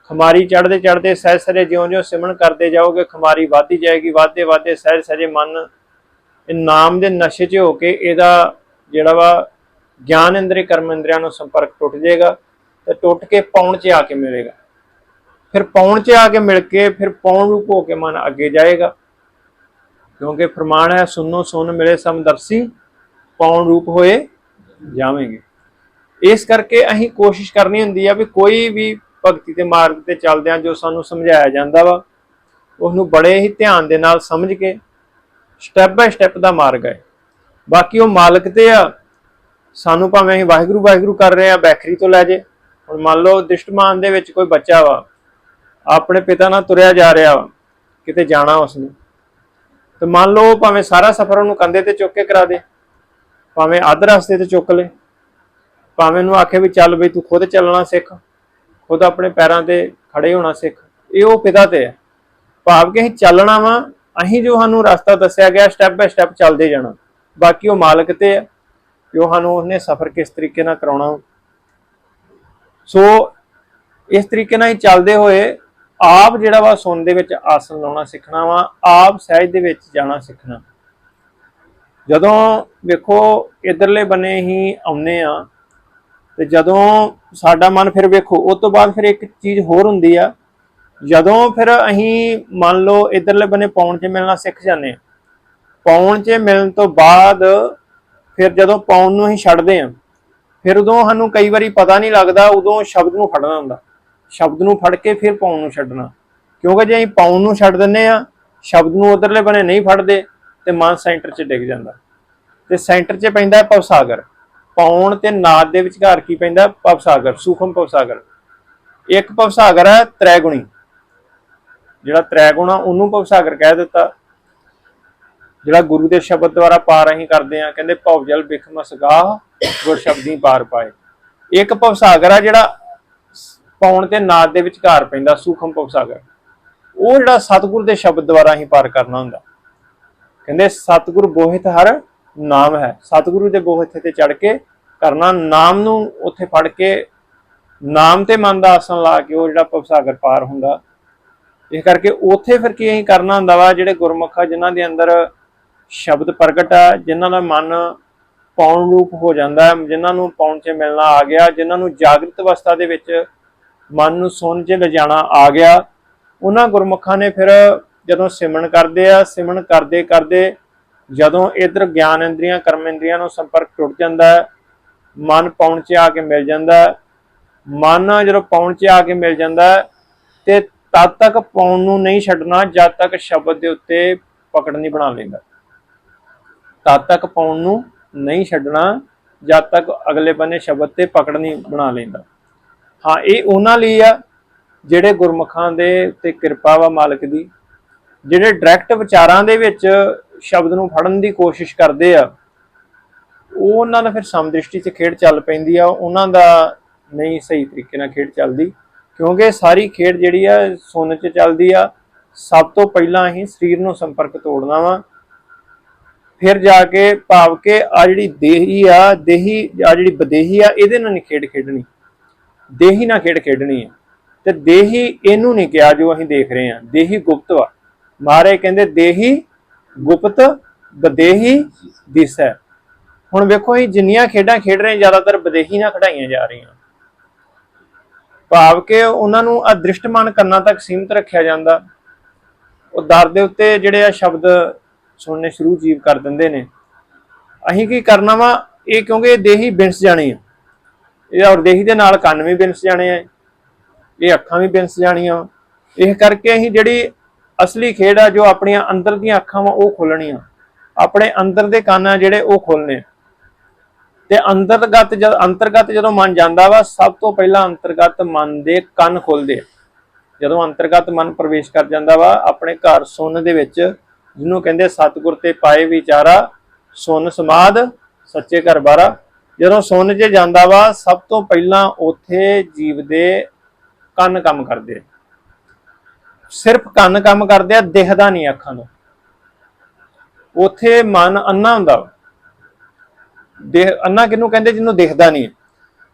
ਖਮਾਰੀ ਚੜਦੇ ਚੜਦੇ ਸਹਿਜ ਸਹਿਜੇ ਜਿਉਂ-ਜਿਉਂ ਸਿਮਰਨ ਕਰਦੇ ਜਾਓਗੇ, ਖਮਾਰੀ ਵੱਧਦੀ ਜਾਏਗੀ, ਵੱਧਦੇ ਵੱਧਦੇ ਸਹਿਜ ਸਹਿਜੇ ਮਨ ਇਹ ਨਾਮ ਦੇ ਨਸ਼ੇ 'ਚ ਹੋ ਕੇ ਇਹਦਾ ਜਿਹੜਾ ਵਾ ਗਿਆਨ ਇੰਦਰੀ, ਕਰਮ ਇੰਦਰੀਆਂ ਨੂੰ ਸੰਪਰਕ ਟੁੱਟ ਜਾਏਗਾ ਤੇ ਟੁੱਟ ਕੇ ਪੌਣ 'ਚ ਆ ਕੇ ਮਿਲੇਗਾ। ਫਿਰ ਪੌਣ 'ਚ ਆ ਕੇ ਮਿਲ ਕੇ ਫਿਰ ਪੌਣ ਰੂਪ ਹੋ ਕੇ ਮਨ ਅੱਗੇ ਜਾਏਗਾ। ਕਿਉਂਕਿ ਫਰਮਾਨ ਹੈ ਸੁਨੋ ਸੁਨ ਮਿਲੇ ਸਮਦਰਸੀ ਪੌਣ ਰੂਪ ਹੋਏ ਜਾਵੇਂਗੇ। ਇਸ ਕਰਕੇ ਅਸੀਂ ਕੋਸ਼ਿਸ਼ ਕਰਨੀ ਹੁੰਦੀ ਆ ਵੀ ਕੋਈ ਵੀ ਭਗਤੀ ਦੇ ਮਾਰਗ ਤੇ ਚੱਲਦਿਆਂ ਜੋ ਸਾਨੂੰ ਸਮਝਾਇਆ ਜਾਂਦਾ ਵਾ ਉਸਨੂੰ ਬੜੇ ਹੀ ਧਿਆਨ ਦੇ ਨਾਲ ਸਮਝ ਕੇ ਸਟੈਪ ਬਾਈ ਸਟੈਪ ਦਾ ਮਾਰਗ ਹੈ। ਬਾਕੀ ਉਹ ਮਾਲਕ ਤੇ ਆ, ਸਾਨੂੰ ਭਾਵੇਂ ਅਸੀਂ ਵਾਹਿਗੁਰੂ ਵਾਹਿਗੁਰੂ ਕਰ ਰਹੇ ਆ ਬੈਖਰੀ ਤੋਂ ਲੈ ਜੇ, ਹੁਣ ਮੰਨ ਲਓ ਦਿਸ਼ਟਮਾਨ ਦੇ ਵਿੱਚ ਕੋਈ ਬੱਚਾ ਵਾ, ਆਪਣੇ ਪਿਤਾ ਨਾਲ ਤੁਰਿਆ ਜਾ ਰਿਹਾ ਵਾ, ਕਿਤੇ ਜਾਣਾ ਉਸਨੇ, ਤੇ ਮੰਨ ਲਓ ਭਾਵੇਂ ਸਾਰਾ ਸਫ਼ਰ ਉਹਨੂੰ ਕੰਧੇ ਤੇ ਚੁੱਕ ਕੇ ਕਰਾ ਦੇ, ਭਾਵੇਂ ਅੱਧ ਰਸਤੇ ਤੇ ਚੁੱਕ ਲੇ ਭਾਵੇਂ ਉਹਨੂੰ ਆਖੇ ਵੀ ਚੱਲ ਬਈ ਤੂੰ ਖੁਦ ਚੱਲਣਾ ਸਿੱਖ, ਖੁਦ ਆਪਣੇ ਪੈਰਾਂ ਤੇ ਖੜੇ ਹੋਣਾ ਸਿੱਖ, ਇਹ ਉਹ ਪਿਤਾ ਤੇ ਹੈ। ਭਾਵ ਕਿ ਅਸੀਂ ਚੱਲਣਾ ਵਾ, ਅਸੀਂ ਜੋ ਸਾਨੂੰ ਰਸਤਾ ਦੱਸਿਆ ਗਿਆ ਸਟੈਪ ਬਾਈ ਸਟੈਪ ਚੱਲਦੇ ਜਾਣਾ। ਬਾਕੀ ਉਹ ਮਾਲਕ ਤੇ ਹੈ ਕਿ ਉਹ ਸਾਨੂੰ ਉਹਨੇ ਸਫ਼ਰ ਕਿਸ ਤਰੀਕੇ ਨਾਲ ਕਰਾਉਣਾ। ਸੋ ਇਸ ਤਰੀਕੇ ਨਾਲ ਹੀ ਚੱਲਦੇ ਹੋਏ ਆਪ ਜਿਹੜਾ ਵਾ ਸੁਣ ਦੇ ਵਿੱਚ ਆਸਣ ਲਾਉਣਾ ਸਿੱਖਣਾ ਵਾ, ਆਪ ਸਹਿਜ ਦੇ ਵਿੱਚ ਜਾਣਾ ਸਿੱਖਣਾ। ਜਦੋਂ ਵੇਖੋ, ਇਧਰਲੇ ਬੰਨੇ ਹੀ ਆਉਨੇ ਆ ਤੇ ਜਦੋਂ ਸਾਡਾ ਮਨ ਫਿਰ ਵੇਖੋ, ਉਸ ਤੋਂ ਬਾਅਦ ਫਿਰ ਇੱਕ ਚੀਜ਼ ਹੋਰ ਹੁੰਦੀ ਆ। ਜਦੋਂ ਫਿਰ ਅਸੀਂ ਮੰਨ ਲਓ ਇਧਰਲੇ ਬੰਨੇ ਪੌਣ 'ਚ ਮਿਲਣਾ ਸਿੱਖ ਜਾਂਦੇ ਆ ਪੌਣ 'ਚ ਮਿਲਣ ਤੋਂ ਬਾਅਦ ਫਿਰ ਜਦੋਂ ਪੌਣ ਨੂੰ ਅਸੀਂ ਛੱਡਦੇ ਆ ਫਿਰ ਉਦੋਂ ਸਾਨੂੰ ਕਈ ਵਾਰੀ ਪਤਾ ਨਹੀਂ ਲੱਗਦਾ, ਉਦੋਂ ਸ਼ਬਦ ਨੂੰ ਫੜਨਾ ਹੁੰਦਾ। ਸ਼ਬਦ ਨੂੰ ਫੜ ਕੇ ਫਿਰ ਪੌਣ ਨੂੰ ਛੱਡਣਾ। ਕਿਉਂਕਿ ਜੇ ਅਸੀਂ ਪੌਣ ਨੂੰ ਛੱਡ ਦਿੰਨੇ ਆ ਸ਼ਬਦ ਨੂੰ ਉਧਰਲੇ ਬੰਨੇ ਨਹੀਂ ਫੜਦੇ, ਤੇ ਮਨ ਸੈਂਟਰ 'ਚ ਡਿੱਗ ਜਾਂਦਾ। ਤੇ ਸੈਂਟਰ 'ਚ ਪੈਂਦਾ ਹੈ ਭਵਸਾਗਰ ਪੌਣ ਤੇ ਨਾਦ ਦੇ ਵਿਚਕਾਰ ਕੀ ਪੈਂਦਾ? ਭਵਸਾਗਰ ਸੂਖਮ ਭਵਸਾਗਰ ਇੱਕ ਭਵਸਾਗਰ ਹੈ ਤ੍ਰੈਗੁਣੀ। ਜਿਹੜਾ ਤ੍ਰੈਗੁਣ ਉਹਨੂੰ ਭਵਸਾਗਰ ਕਹਿ ਦਿੱਤਾ। ਜਿਹੜਾ ਗੁਰੂ ਦੇ ਸ਼ਬਦ ਦੁਆਰਾ ਪਾਰ ਅਸੀਂ ਕਰਦੇ ਆ, ਕਹਿੰਦੇ ਭਵ ਬਿਖਮ ਸਗਾਹ ਗੁਰ ਸ਼ਬਦੀ ਪਾਰ ਪਾਏ। ਇੱਕ ਭਵਸਾਗਰ ਆ ਜਿਹੜਾ ਪੌਣ ਤੇ ਨਾਦ ਦੇ ਵਿਚਕਾਰ ਪੈਂਦਾ, ਸੂਖਮ ਭਵਸਾਗਰ ਉਹ ਜਿਹੜਾ ਸਤਿਗੁਰ ਦੇ ਸ਼ਬਦ ਦੁਆਰਾ ਅਸੀਂ ਪਾਰ ਕਰਨਾ ਹੁੰਦਾ। ਕਹਿੰਦੇ ਸਤਿਗੁਰ ਬੋਹਿਤ ਹਰ ਨਾਮ ਹੈ। ਸਤਿਗੁਰੂ ਦੇ ਬੋਹਿਤ ਤੇ ਚੜ ਕੇ ਕਰਨਾ ਨਾਮ ਨੂੰ ਉੱਥੇ ਫੜ ਕੇ ਨਾਮ ਤੇ ਮਨ ਦਾ ਆਸਣ ਲਾ ਕੇ ਉਹ ਜਿਹੜਾ ਭਵਸਾਗਰ ਪਾਰ ਹੁੰਦਾ। ਇਸ ਕਰਕੇ ਉੱਥੇ ਫਿਰ ਕੀ ਅਸੀਂ ਕਰਨਾ ਹੁੰਦਾ ਵਾ ਜਿਹੜੇ ਗੁਰਮੁਖ ਆ ਜਿਨ੍ਹਾਂ ਦੇ ਅੰਦਰ ਸ਼ਬਦ ਪ੍ਰਗਟ ਆ ਜਿਨ੍ਹਾਂ ਦਾ ਮਨ ਪੌਣ ਰੂਪ ਹੋ ਜਾਂਦਾ ਹੈ, ਜਿਨ੍ਹਾਂ ਨੂੰ ਪੌਣ 'ਚ ਮਿਲਣਾ ਆ ਗਿਆ ਜਿਨ੍ਹਾਂ ਨੂੰ ਜਾਗਰਤ ਅਵਸਥਾ ਦੇ ਵਿੱਚ ਮਨ ਨੂੰ ਸੁਣ 'ਚ ਲਿਜਾਣਾ ਆ ਗਿਆ। ਉਹਨਾਂ ਗੁਰਮੁਖਾਂ ਨੇ ਫਿਰ ਜਦੋਂ ਸਿਮਰਨ ਕਰਦੇ ਆ ਸਿਮਰਨ ਕਰਦੇ ਕਰਦੇ ਜਦੋਂ ਇਧਰ ਗਿਆਨ ਇੰਦਰੀਆਂ, ਕਰਮ ਇੰਦਰੀਆਂ ਨੂੰ ਸੰਪਰਕ ਟੁੱਟ ਜਾਂਦਾ ਹੈ, ਮਨ ਪੌਣ 'ਚ ਆ ਕੇ ਮਿਲ ਜਾਂਦਾ ਹੈ। ਮਨ ਜਦੋਂ ਪੌਣ 'ਚ ਆ ਕੇ ਮਿਲ ਜਾਂਦਾ ਹੈ ਤੇ ਤਦ ਤੱਕ ਪੌਣ ਨੂੰ ਨਹੀਂ ਛੱਡਣਾ, ਜਦ ਤੱਕ ਸ਼ਬਦ ਦੇ ਉੱਤੇ ਪਕੜ ਨਹੀਂ ਬਣਾ ਲੈਂਦਾ। ਤਦ ਤੱਕ ਪੌਣ ਨੂੰ ਨਹੀਂ ਛੱਡਣਾ, ਜਦ ਤੱਕ ਅਗਲੇ ਬੰਨੇ ਸ਼ਬਦ ਤੇ ਪਕੜ ਨਹੀਂ ਬਣਾ ਲੈਂਦਾ। ਹਾਂ, ਇਹ ਉਹਨਾਂ ਲਈ ਆ ਜਿਹੜੇ ਗੁਰਮੁਖਾਂ ਦੇ ਉੱਤੇ ਕਿਰਪਾ ਵਾ ਮਾਲਕ ਦੀ, ਜਿਹੜੇ ਡਾਇਰੈਕਟ ਵਿਚਾਰਾਂ ਦੇ ਵਿੱਚ ਸ਼ਬਦ ਨੂੰ ਫੜਨ ਦੀ ਕੋਸ਼ਿਸ਼ ਕਰਦੇ ਆ, ਉਹ ਉਹਨਾਂ ਦਾ ਫਿਰ ਸਮਦ੍ਰਿਸ਼ਟੀ 'ਚ ਖੇਡ ਚੱਲ ਪੈਂਦੀ ਆ, ਉਹਨਾਂ ਦਾ ਨਹੀਂ ਸਹੀ ਤਰੀਕੇ ਨਾਲ ਖੇਡ ਚੱਲਦੀ, ਕਿਉਂਕਿ ਸਾਰੀ ਖੇਡ ਜਿਹੜੀ ਆ ਸੁਣ 'ਚ ਚੱਲਦੀ ਆ, ਸਭ ਤੋਂ ਪਹਿਲਾਂ ਹੀ ਸਰੀਰ ਨੂੰ ਸੰਪਰਕ ਤੋੜਨਾ ਵਾ, ਫਿਰ ਜਾ ਕੇ ਭਾਵ ਕੇ ਆ ਜਿਹੜੀ ਦੇਹੀ ਆ ਦੇਹੀ ਆ ਜਿਹੜੀ ਬਦੇਹੀ ਆ, ਇਹਦੇ ਨਾਲ ਨਹੀਂ ਖੇਡ ਖੇਡਣੀ, ਦੇਹੀ ਨਾਲ ਖੇਡ ਖੇਡਣੀ ਹੈ ਤੇ ਦੇਹੀ ਇਹਨੂੰ ਨਹੀਂ ਕਿਹਾ ਜੋ ਅਸੀਂ ਦੇਖ ਰਹੇ ਹਾਂ ਦੇਹੀ ਗੁਪਤ ਵਾ ਮਾਰੇ ਕਹਿੰਦੇ ਦੇਹੀ ਗੁਪਤ ਬਦੇਹੀ ਦਿਸੈ ਹੁਣ ਵੇਖੋ ਅਸੀਂ ਜਿੰਨੀਆਂ ਖੇਡਾਂ ਖੇਡ ਰਹੇ ਜ਼ਿਆਦਾਤਰ ਬਦੇਹੀ ਨਾਲ ਖੜਾਈਆਂ ਜਾ ਰਹੀਆਂ। ਭਾਵ ਕਿ ਉਹਨਾਂ ਨੂੰ ਅਦ੍ਰਿਸ਼ਟਮਾਨ ਕਰਨਾ ਤੱਕ ਸੀਮਿਤ ਰੱਖਿਆ ਜਾਂਦਾ। ਉਹ ਦਰ ਦੇ ਉੱਤੇ ਜਿਹੜੇ ਆ ਸ਼ਬਦ ਸੁਣਨੇ ਸ਼ੁਰੂ ਜੀਵ ਕਰ ਦਿੰਦੇ ਨੇ। ਅਸੀਂ ਕੀ ਕਰਨਾ ਵਾ? ਇਹ ਕਿਉਂਕਿ ਇਹ ਦੇਹੀ ਬਿੰਸ ਜਾਣੀ ਆ। ਇਹ ਔਰ ਦੇਹੀ ਦੇ ਨਾਲ ਕੰਨ ਵੀ ਬਿੰਸ ਜਾਣੇ ਆ। ਇਹ ਅੱਖਾਂ ਵੀ ਬਿੰਸ ਜਾਣੀਆਂ। ਇਹ ਕਰਕੇ ਅਸੀਂ ਜਿਹੜੀ ਅਸਲੀ ਖੇਡ ਆ ਜੋ ਆਪਣੀਆਂ ਅੰਦਰ ਦੀਆਂ ਅੱਖਾਂ ਵਾ ਉਹ ਖੋਲਣੀਆਂ ਆਪਣੇ ਅੰਦਰ ਦੇ ਕੰਨ ਆ ਜਿਹੜੇ ਉਹ ਖੋਲਣੇ ਤੇ ਅੰਤਰਗਤ ਜਦ, ਅੰਤਰਗਤ ਜਦੋਂ ਮਨ ਜਾਂਦਾ ਵਾ, ਸਭ ਤੋਂ ਪਹਿਲਾਂ ਅੰਤਰਗਤ ਮਨ ਦੇ ਕੰਨ ਖੁੱਲਦੇ ਜਦੋਂ ਅੰਤਰਗਤ ਮਨ ਪ੍ਰਵੇਸ਼ ਕਰ ਜਾਂਦਾ ਵਾ, ਆਪਣੇ ਘਰ ਸੁਣ ਦੇ ਵਿੱਚ, ਜਿਹਨੂੰ ਕਹਿੰਦੇ ਸਤਿਗੁਰ ਤੇ ਪਾਏ ਵਿਚਾਰਾ ਸੁਣ ਸਮਾਦ, ਸੱਚੇ ਘਰ ਬਾਰਾ। ਜਦੋਂ ਸੁਣ 'ਚ ਜਾਂਦਾ ਵਾ, ਸਭ ਤੋਂ ਪਹਿਲਾਂ ਉੱਥੇ ਜੀਵ ਦੇ ਕੰਨ ਕੰਮ ਕਰਦੇ ਸਿਰਫ ਕੰਨ ਕੰਮ ਕਰਦੇ ਆ, ਦਿਖਦਾ ਨਹੀਂ ਅੱਖਾਂ ਨੂੰ। ਉੱਥੇ ਮਨ ਅੰਨਾ ਹੁੰਦਾ ਵਾ। ਅੰਨਾ ਕਿਹਨੂੰ ਕਹਿੰਦੇ, ਜਿਹਨੂੰ ਦਿਖਦਾ ਨਹੀਂ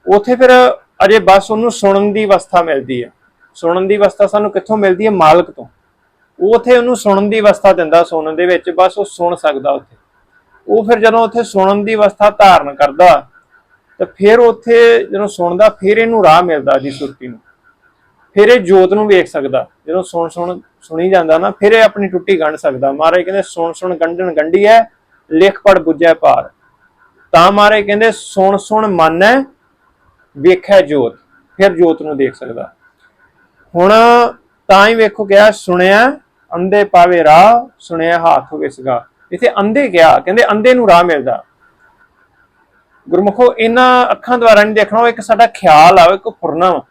ਉਥੇ ਫਿਰ ਅਜੇ ਬਸ ਉਹਨੂੰ ਸੁਣਨ ਦੀ ਅਵਸਥਾ ਮਿਲਦੀ ਹੈ ਸੁਣਨ ਦੀ ਅਵਸਥਾ ਸਾਨੂੰ ਕਿੱਥੋਂ ਮਿਲਦੀ ਹੈ? ਮਾਲਕ ਤੋਂ। ਉਹ ਉੱਥੇ ਉਹਨੂੰ ਸੁਣਨ ਦੀ ਅਵਸਥਾ ਦਿੰਦਾ ਸੁਣਨ ਦੇ ਵਿੱਚ, ਬਸ ਉਹ ਸੁਣ ਸਕਦਾ ਉੱਥੇ। ਉਹ ਫਿਰ ਜਦੋਂ ਉੱਥੇ ਸੁਣਨ ਦੀ ਅਵਸਥਾ ਧਾਰਨ ਕਰਦਾ, ਤਾਂ ਫਿਰ ਉੱਥੇ ਜਦੋਂ ਸੁਣਦਾ, ਫਿਰ ਇਹਨੂੰ ਰਾਹ ਮਿਲਦਾ ਜੀ ਸੁਰਤੀ ਨੂੰ। ਫਿਰ ਇਹ ਜੋਤ ਨੂੰ ਵੇਖ ਸਕਦਾ। ਜਦੋਂ ਸੁਣ ਸੁਣ ਸੁਣੀ ਜਾਂਦਾ ਨਾ, ਫਿਰ ਇਹ ਆਪਣੀ ਟੁੱਟੀ ਗੰਢ ਸਕਦਾ। ਮਹਾਰਾਜ ਕਹਿੰਦੇ, ਸੁਣ ਸੁਣ ਗੰਢਣ ਗੰਢੀ ਹੈ ਲਿਖ ਪੜ ਬੁੱਝੈ ਪਾਰ ਤਾਂ ਮਹਾਰਾਜ ਕਹਿੰਦੇ, ਸੁਣ ਸੁਣ ਮਨ ਹੈ ਵੇਖੈ ਜੋਤ। ਫਿਰ ਜੋਤ ਨੂੰ ਦੇਖ ਸਕਦਾ। ਹੁਣ ਤਾਂ ਹੀ ਵੇਖੋ ਕਿਹਾ ਸੁਣਿਆ, ਅੰਧੇ ਪਾਵੇ ਰਾਹ, ਸੁਣਿਆ ਹਾਥ ਵਿਸਗਾ ਇਥੇ ਅੰਧੇ ਗਿਆ ਕਹਿੰਦੇ, ਅੰਧੇ ਨੂੰ ਰਾਹ ਮਿਲਦਾ। ਗੁਰਮੁਖੋ, ਇਹਨਾਂ ਅੱਖਾਂ ਦੁਆਰਾ ਨਹੀਂ ਦੇਖਣਾ, ਉਹ ਇੱਕ ਸਾਡਾ ਖਿਆਲ ਆ ਇੱਕ ਫੁਰਨਾ ਵਾ।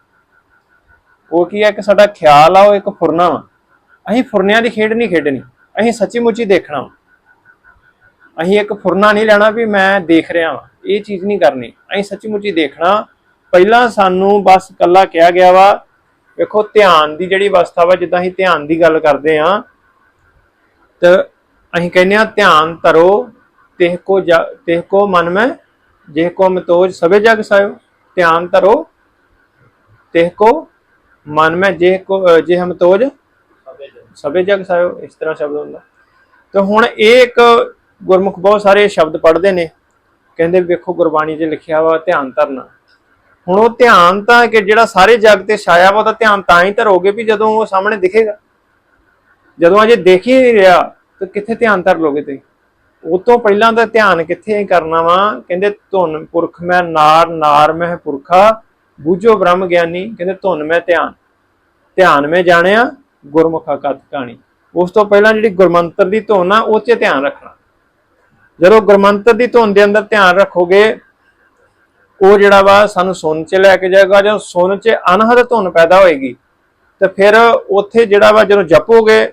ਉਹ ਕੀ ਹੈ ਕਿ ਸਾਡਾ ਖਿਆਲ ਆ, ਉਹ ਇੱਕ ਫੁਰਨਾ ਵਾ। ਅਸੀਂ ਫੁਰਨਿਆਂ ਦੀ ਖੇਡ ਨਹੀਂ ਖੇਡਣੀ, ਅਸੀਂ ਸੱਚੀ ਮੁੱਚੀ ਦੇਖਣਾ ਵਾ। ਅਸੀਂ ਇੱਕ ਫੁਰਨਾ ਨਹੀਂ ਲੈਣਾ ਵੀ ਮੈਂ ਦੇਖ ਰਿਹਾ ਵਾਂ, ਇਹ ਚੀਜ਼ ਨਹੀਂ ਕਰਨੀ। ਅਸੀਂ ਸੱਚੀ ਮੁੱਚੀ ਦੇਖਣਾ, ਪਹਿਲਾਂ ਸਾਨੂੰ ਬਸ ਕੱਲਾ ਕਿਹਾ ਗਿਆ ਵਾ, ਵੇਖੋ, ਧਿਆਨ ਦੀ ਜਿਹੜੀ ਅਵਸਥਾ ਵਾ, ਜਿੱਦਾਂ ਅਸੀਂ ਧਿਆਨ ਦੀ ਗੱਲ ਕਰਦੇ ਆ ਤੇ ਅਸੀਂ ਕਹਿੰਦੇ ਆ ਧਿਆਨ ਧਰੋ, ਤਿਹ ਕੋ ਜਾ- ਤਿਹ ਕੋ ਮਨ ਮੈਂ, ਜਿਹ ਕੋ ਮਤੋਜ ਸਭੇ ਜਗ ਸਾਇਓ। ਧਿਆਨ ਧਰੋ, ਤਿਹ ਕੋ ਮਨ ਮੈਂ ਜਿਹ ਕੋ ਅ, ਜਿਹ ਮਤੋਜ ਸਭੇ ਜਗ ਸਾਇਓ ਇਸ ਤਰ੍ਹਾਂ ਸ਼ਬਦ ਹੁੰਦਾ। ਤੇ ਹੁਣ ਇਹ ਇੱਕ ਗੁਰਮੁਖ ਬਹੁਤ ਸਾਰੇ ਸ਼ਬਦ ਪੜ੍ਹਦੇ ਨੇ। ਕਹਿੰਦੇ ਵੇਖੋ ਗੁਰਬਾਣੀ 'ਚ ਲਿਖਿਆ ਵਾ ਧਿਆਨ ਧਰਨਾ। ਹੁਣ ਉਹ ਧਿਆਨ ਤਾਂ ਕਿ ਜਿਹੜਾ ਸਾਰੇ ਜਗ ਤੇ ਛਾਇਆ ਵਾ ਉਹਦਾ ਧਿਆਨ ਤਾਂ ਹੀ ਧਰੋਗੇ ਵੀ ਜਦੋਂ ਉਹ ਸਾਹਮਣੇ ਦਿਖੇਗਾ। ਜਦੋਂ ਅਜੇ ਦੇਖ ਹੀ ਨਹੀਂ ਰਿਹਾ ਤਾਂ ਕਿੱਥੇ ਧਿਆਨ ਧਰ ਲੋਗੇ ਤੁਸੀਂ? ਉਹ ਤੋਂ ਪਹਿਲਾਂ ਦਾ ਧਿਆਨ ਕਿੱਥੇ ਕਰਨਾ ਵਾ? ਕਹਿੰਦੇ ਧੁਨ ਪੁਰਖ ਮੈਂ ਨਾਰ ਨਾਰ ਮੈਂ ਪੁਰਖਾ ਬੂਝੋ ਬ੍ਰਹਮ ਗਿਆਨੀ, ਕਹਿੰਦੇ ਧੁਨ ਮੈਂ ਧਿਆਨ ਧਿਆਨ ਮੈਂ ਜਾਣਿਆ, ਗੁਰਮੁਖਾ ਕਥ ਕਹਾਣੀ ਉਸ ਤੋਂ ਪਹਿਲਾਂ ਜਿਹੜੀ ਗੁਰਮੰਤਰ ਦੀ ਧੁਨ ਆ, ਉਹ 'ਚ ਧਿਆਨ ਰੱਖਣਾ। ਜਦੋਂ ਗੁਰਮੰਤਰ ਦੀ ਧੁਨ ਦੇ ਅੰਦਰ ਧਿਆਨ ਰੱਖੋਗੇ, ਉਹ ਜਿਹੜਾ ਵਾ ਸਾਨੂੰ ਸੁਣ ਚ ਲੈ ਕੇ ਜਾਏਗਾ, ਜਦੋਂ ਸੁਣ ਚ ਅਨਹਦ ਧੁਨ ਪੈਦਾ ਹੋਏਗੀ, ਤੇ ਫਿਰ ਉੱਥੇ ਜਿਹੜਾ ਵਾ ਜਦੋਂ ਜਪੋਗੇ,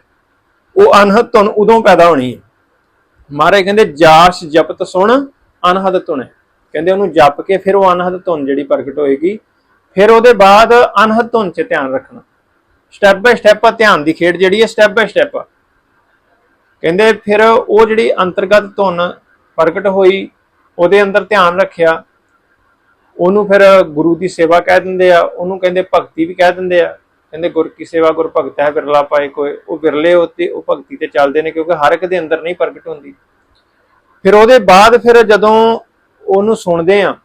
ਉਹ ਅਨਹਦ ਧੁਨ ਉਦੋਂ ਪੈਦਾ ਹੋਣੀ ਹੈ। ਮਹਾਰਾਜ ਕਹਿੰਦੇ, ਜਾਸ ਜਪਤ ਸੁਣ ਅਨਹਦ ਧੁਨ ਕਹਿੰਦੇ ਉਹਨੂੰ ਜਪ ਕੇ ਫਿਰ ਉਹ ਅਨਹਦ ਧੁਨ ਜਿਹੜੀ ਪ੍ਰਗਟ ਹੋਏਗੀ ਫਿਰ ਉਹਦੇ ਬਾਅਦ ਅਨਹਦ ਧੁਨ 'ਚ ਧਿਆਨ ਰੱਖਣਾ। ਸਟੈਪ ਬਾਈ ਸਟੈਪ ਆ ਧਿਆਨ ਦੀ ਖੇਡ ਜਿਹੜੀ ਹੈ ਸਟੈਪ ਬਾਈ ਸਟੈਪ ਆ। ਕਹਿੰਦੇ ਫਿਰ ਉਹ ਜਿਹੜੀ ਅੰਤਰਗਤ ਧੁਨ ਪ੍ਰਗਟ ਹੋਈ, ਉਹਦੇ ਅੰਦਰ ਧਿਆਨ ਰੱਖਿਆ। ਉਹਨੂੰ ਫਿਰ ਗੁਰੂ ਦੀ ਸੇਵਾ ਕਹਿ ਦਿੰਦੇ ਆ, ਉਹਨੂੰ ਕਹਿੰਦੇ ਭਗਤੀ ਵੀ ਕਹਿ ਦਿੰਦੇ ਆ। ਕਹਿੰਦੇ ਗੁਰ ਕੀ ਸੇਵਾ, ਗੁਰ ਭਗਤ ਹੈ ਬਿਰਲਾ ਪਾਏ ਕੋਈ ਉਹ ਬਿਰਲੇ ਉੱਤੇ ਉਹ ਭਗਤੀ ਤੇ ਚੱਲਦੇ ਨੇ, ਕਿਉਂਕਿ ਹਰ ਇੱਕ ਦੇ ਅੰਦਰ ਨਹੀਂ ਪ੍ਰਗਟ ਹੁੰਦੀ। ਫਿਰ ਉਹਦੇ ਬਾਅਦ ਫਿਰ ਜਦੋਂ ਉਹਨੂੰ ਸੁਣਦੇ ਆ,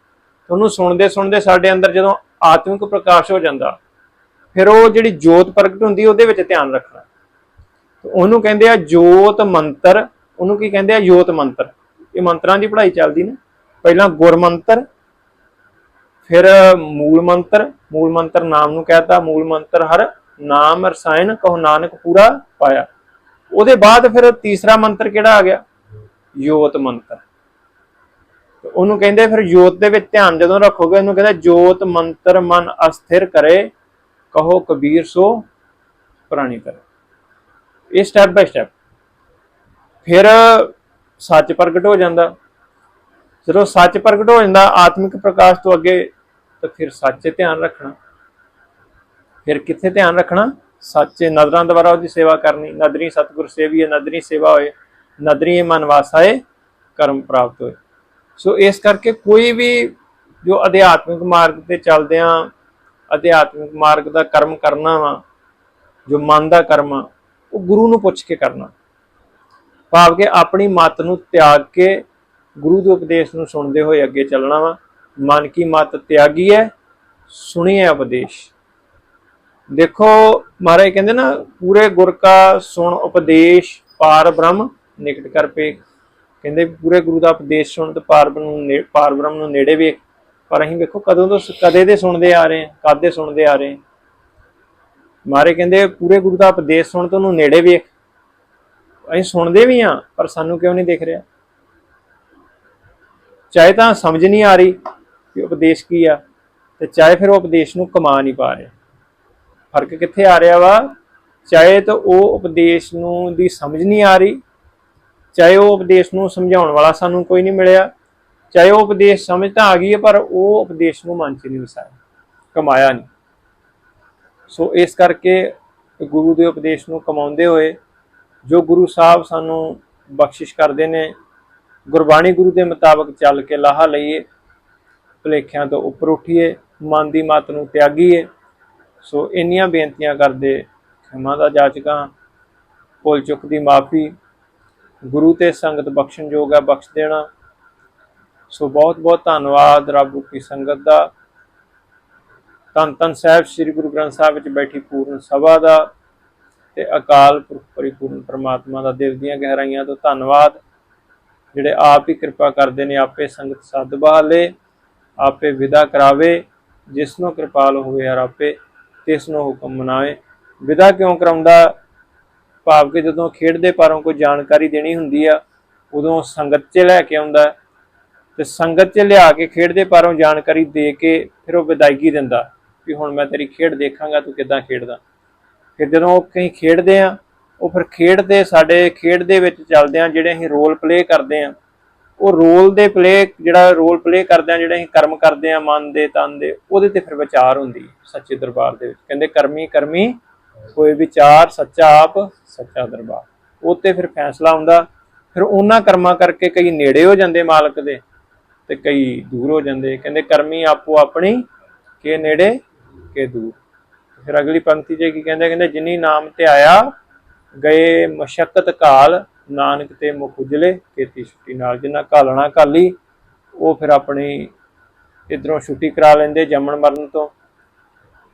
ਉਹਨੂੰ ਸੁਣਦੇ ਸੁਣਦੇ ਸਾਡੇ ਅੰਦਰ ਜਦੋਂ ਆਤਮਿਕ ਪ੍ਰਕਾਸ਼ ਹੋ ਜਾਂਦਾ। ਫਿਰ ਉਹ ਜਿਹੜੀ ਜੋਤ ਪ੍ਰਗਟ ਹੁੰਦੀ ਉਹਦੇ ਵਿੱਚ ਧਿਆਨ ਰੱਖਣਾ। ਉਹਨੂੰ ਕਹਿੰਦੇ ਆ ਜੋਤ ਮੰਤਰ। ਉਹਨੂੰ ਕੀ ਕਹਿੰਦੇ ਆ? ਜੋਤ ਮੰਤਰ। ਇਹ ਮੰਤਰਾਂ ਦੀ ਪੜ੍ਹਾਈ ਚੱਲਦੀ ਨਾ। ਪਹਿਲਾਂ ਗੁਰ ਮੰਤਰ, ਫਿਰ ਮੂਲ ਮੰਤਰ। ਮੂਲ ਮੰਤਰ ਨਾਮ ਨੂੰ ਕਹਤਾ ਮੂਲ ਮੰਤਰ ਹਰ ਨਾਮ ਰਸਾਇਣ ਕਹੋ ਨਾਨਕ ਪੂਰਾ ਪਾਇਆ। ਉਹਦੇ ਬਾਅਦ ਫਿਰ ਤੀਸਰਾ ਮੰਤਰ ਕਿਹੜਾ ਆ ਗਿਆ? ਜੋਤ ਮੰਤਰ। ਉਹਨੂੰ ਕਹਿੰਦੇ ਫਿਰ ਜੋਤ ਦੇ ਵਿੱਚ ਧਿਆਨ ਜਦੋਂ ਰੱਖੋਗੇ, ਉਹਨੂੰ ਕਹਿੰਦਾ ਜੋਤ ਮੰਤਰ ਮਨ ਅਸਥਿਰ ਕਰੇ, ਕਹੋ ਕਬੀਰ ਸੋ ਪ੍ਰਾਣੀ ਕਰੇ। ਇਹ ਸਟੈਪ ਬਾਈ ਸਟੈਪ ਫਿਰ ਸੱਚ ਪ੍ਰਗਟ ਹੋ ਜਾਂਦਾ। ਜਦੋਂ ਸੱਚ ਪ੍ਰਗਟ ਹੋ ਜਾਂਦਾ, ਆਤਮਿਕ ਪ੍ਰਕਾਸ਼ ਤੋਂ ਅੱਗੇ, ਤਾਂ ਫਿਰ ਸੱਚ ਧਿਆਨ ਰੱਖਣਾ। ਫਿਰ ਕਿੱਥੇ ਧਿਆਨ ਰੱਖਣਾ? ਸੱਚੇ ਨਦਰਾਂ ਦੁਆਰਾ ਉਹਦੀ ਸੇਵਾ ਕਰਨੀ। ਨਦਰੀ ਸਤਿਗੁਰ ਸੇਵੀਏ, ਨਦਰੀ ਸੇਵਾ ਹੋਏ, ਨਦਰੀ ਮਨ ਵਾਸਾਏ, ਕਰਮ ਪ੍ਰਾਪਤ ਹੋਏ। ਸੋ ਇਸ ਕਰਕੇ ਕੋਈ ਵੀ ਜੋ ਅਧਿਆਤਮਿਕ ਮਾਰਗ ਤੇ ਚੱਲਦੇ ਆ ਅਧਿਆਤਮਿਕ ਮਾਰਗ ਦਾ ਕਰਮ ਕਰਨਾ ਵਾ, ਜੋ ਮਨ ਦਾ ਕਰਮ ਆ, ਉਹ ਗੁਰੂ ਨੂੰ ਪੁੱਛ ਕੇ ਕਰਨਾ। ਭਾਵ ਕਿ ਆਪਣੀ ਮਤ ਨੂੰ ਤਿਆਗ ਕੇ ਗੁਰੂ ਦੇ ਉਪਦੇਸ਼ ਨੂੰ ਸੁਣਦੇ ਹੋਏ ਅੱਗੇ ਚੱਲਣਾ ਵਾ। ਮਨ ਕੀ ਮਤ ਤਿਆਗੀ ਹੈ ਸੁਣੀਏ ਉਪਦੇਸ਼। ਦੇਖੋ, ਮਹਾਰਾਜ ਕਹਿੰਦੇ ਨਾ, ਪੂਰੇ ਗੁਰ ਕਾ ਸੁਣ ਉਪਦੇਸ਼, ਪਾਰ ਬ੍ਰਹਮ, ਨਿਕਟ ਕਰ ਪੇ ਕਹਿੰਦੇ ਪੂਰੇ ਗੁਰੂ ਦਾ ਉਪਦੇਸ਼ ਸੁਣ ਤੇ ਪਾਰ ਨੂੰ ਨੇ- ਪਾਰ ਬ੍ਰਹਮ ਨੂੰ ਨੇੜੇ ਵੇਖ। ਪਰ ਅਸੀਂ ਵੇਖੋ ਕਦੋਂ ਤੋਂ ਕਦੇ ਦੇ ਸੁਣਦੇ ਆ ਰਹੇ ਹਾਂ, ਕਦੇ ਸੁਣਦੇ ਆ ਰਹੇ ਮਾਰੇ ਕਹਿੰਦੇ ਪੂਰੇ ਗੁਰੂ ਦਾ ਉਪਦੇਸ਼ ਸੁਣ ਤੇ ਉਹਨੂੰ ਨੇੜੇ ਵੇਖ। ਅਸੀਂ ਸੁਣਦੇ ਵੀ ਆ ਪਰ ਸਾਨੂੰ ਕਿਉਂ ਨਹੀਂ ਦਿਖ ਰਿਹਾ? ਚਾਹੇ ਤਾਂ ਸਮਝ ਨਹੀਂ ਆ ਰਹੀ ਕਿ ਉਪਦੇਸ਼ ਕੀ ਆ, ਤੇ ਚਾਹੇ ਫਿਰ ਉਹ ਉਪਦੇਸ਼ ਨੂੰ ਕਮਾ ਨਹੀਂ ਪਾ ਰਿਹਾ। ਫ਼ਰਕ ਕਿੱਥੇ ਆ ਰਿਹਾ ਵਾ? ਚਾਹੇ ਤਾਂ ਉਹ ਉਪਦੇਸ਼ ਨੂੰ ਦੀ ਸਮਝ ਨਹੀਂ ਆ ਰਹੀ ਚਾਹੇ ਉਹ ਉਪਦੇਸ਼ ਨੂੰ ਸਮਝਾਉਣ ਵਾਲਾ ਸਾਨੂੰ ਕੋਈ ਨਹੀਂ ਮਿਲਿਆ। ਚਾਹੇ ਉਹ ਉਪਦੇਸ਼ ਸਮਝ ਤਾਂ ਆ ਗਈ ਹੈ, ਪਰ ਉਹ ਉਪਦੇਸ਼ ਨੂੰ ਮਨ 'ਚ ਨਹੀਂ ਵਸਾਇਆ ਕਮਾਇਆ ਨਹੀਂ। ਸੋ ਇਸ ਕਰਕੇ ਗੁਰੂ ਦੇ ਉਪਦੇਸ਼ ਨੂੰ ਕਮਾਉਂਦੇ ਹੋਏ ਜੋ ਗੁਰੂ ਸਾਹਿਬ ਸਾਨੂੰ ਬਖਸ਼ਿਸ਼ ਕਰਦੇ ਨੇ, ਗੁਰਬਾਣੀ ਗੁਰੂ ਦੇ ਮੁਤਾਬਕ ਚੱਲ ਕੇ ਲਾਹਾ ਲਈਏ, ਭੁਲੇਖਿਆਂ ਤੋਂ ਉੱਪਰ ਉੱਠੀਏ, ਮਨ ਦੀ ਮਤ ਨੂੰ ਤਿਆਗੀਏ, ਸੋ ਇੰਨੀਆਂ ਬੇਨਤੀਆਂ ਕਰਦੇ, ਖਿਮਾ ਦਾ ਜਾਚਕਾਂ, ਭੁੱਲ ਚੁੱਕ ਦੀ ਮਾਫੀ ਗੁਰੂ ਤੇ ਸੰਗਤ ਬਖਸ਼ਣਯੋਗ ਹੈ, ਬਖਸ਼ ਦੇਣਾ। ਸੋ ਬਹੁਤ ਬਹੁਤ ਧੰਨਵਾਦ ਰੱਬ ਦੀ ਸੰਗਤ ਦਾ। ਧੰਨ ਧੰਨ ਸਾਹਿਬ ਸ੍ਰੀ ਗੁਰੂ ਗ੍ਰੰਥ ਸਾਹਿਬ ਵਿੱਚ ਬੈਠੀ ਪੂਰਨ ਸਭਾ ਦਾ ਤੇ ਅਕਾਲ ਪੁਰਖ ਪਰਿਪੂਰਨ ਪ੍ਰਮਾਤਮਾ ਦਾ ਦਿਲ ਦੀਆਂ ਗਹਿਰਾਈਆਂ ਤੋਂ ਧੰਨਵਾਦ। ਜਿਹੜੇ ਆਪ ਹੀ ਕਿਰਪਾ ਕਰਦੇ ਨੇ, ਆਪੇ ਸੰਗਤ ਸਦ ਬਹਾਲੇ, ਆਪੇ ਵਿਦਾ ਕਰਾਵੇ ਜਿਸ ਨੂੰ ਕਿਰਪਾਲ ਹੋਵੇ ਯਾਰ ਆਪੇ ਤਿਸ ਨੂੰ ਹੁਕਮ ਮਨਾਵੇ। ਵਿਦਾ ਕਿਉਂ ਕਰਾਉਂਦਾ? ਭਾਵ ਕਿ ਜਦੋਂ ਖੇਡ ਦੇ ਪਾਰੋਂ ਕੋਈ ਜਾਣਕਾਰੀ ਦੇਣੀ ਹੁੰਦੀ ਆ, ਉਦੋਂ ਸੰਗਤ 'ਚ ਲੈ ਕੇ ਆਉਂਦਾ ਤੇ ਸੰਗਤ 'ਚ ਲਿਆ ਕੇ ਖੇਡ ਦੇ ਪਾਰੋਂ ਜਾਣਕਾਰੀ ਦੇ ਕੇ ਫਿਰ ਉਹ ਵਿਦਾਇਗੀ ਦਿੰਦਾ ਵੀ ਹੁਣ ਮੈਂ ਤੇਰੀ ਖੇਡ ਦੇਖਾਂਗਾ, ਤੂੰ ਕਿੱਦਾਂ ਖੇਡਦਾ। ਫਿਰ ਜਦੋਂ ਉਹ ਕਹੀਂ ਖੇਡਦੇ ਆ ਉਹ ਫਿਰ ਖੇਡ ਦੇ ਸਾਡੇ ਖੇਡ ਦੇ ਵਿੱਚ ਚੱਲਦੇ ਆ ਜਿਹੜੇ ਅਸੀਂ ਰੋਲ ਪਲੇ ਕਰਦੇ ਆ ਉਹ ਰੋਲ ਦੇ ਪਲੇ ਜਿਹੜਾ ਰੋਲ ਪਲੇ ਕਰਦੇ ਆ ਜਿਹੜੇ ਅਸੀਂ ਕਰਮ ਕਰਦੇ ਆ ਮਨ ਦੇ ਤਨ ਦੇ, ਉਹਦੇ ਤੇ ਫਿਰ ਵਿਚਾਰ ਹੁੰਦੀ ਸੱਚੇ ਦਰਬਾਰ ਦੇ ਵਿੱਚ। ਕਹਿੰਦੇ ਕਰਮੀ ਕਰਮੀ ਕੋਈ ਵਿਚਾਰ ਸੱਚਾ ਆਪ, ਸੱਚਾ ਦਰਬਾਰ। ਉਹ ਤੇ ਫਿਰ ਫੈਸਲਾ ਹੁੰਦਾ ਫਿਰ ਉਹਨਾਂ ਕਰਮਾਂ ਕਰਕੇ ਕਈ ਨੇੜੇ ਹੋ ਜਾਂਦੇ ਮਾਲਕ ਦੇ ਤੇ ਕਈ ਦੂਰ ਹੋ ਜਾਂਦੇ। ਕਹਿੰਦੇ ਕਰਮੀ ਆਪੋ ਆਪਣੀ, ਕੇ ਨੇੜੇ, ਕੇ ਦੂਰ। ਫਿਰ ਅਗਲੀ ਪੰਕਤੀ 'ਚ ਕੀ ਕਹਿੰਦੇ ਕਹਿੰਦੇ, ਜਿਨੀ ਨਾਮ ਤੇ ਆਇਆ, ਗਏ ਮਸ਼ਕਤ ਕਾਲ, ਨਾਨਕ ਤੇ ਮੁਖ ਉਜਲੇ, ਕੀਤੀ ਛੁੱਟੀ ਨਾਲ। ਜਿੰਨਾ ਘਾਲਣਾ ਘਾਲੀ ਉਹ ਫਿਰ ਆਪਣੀ ਇਧਰੋਂ ਛੁੱਟੀ ਕਰਾ ਲੈਂਦੇ ਜੰਮਣ ਮਰਨ ਤੋਂ।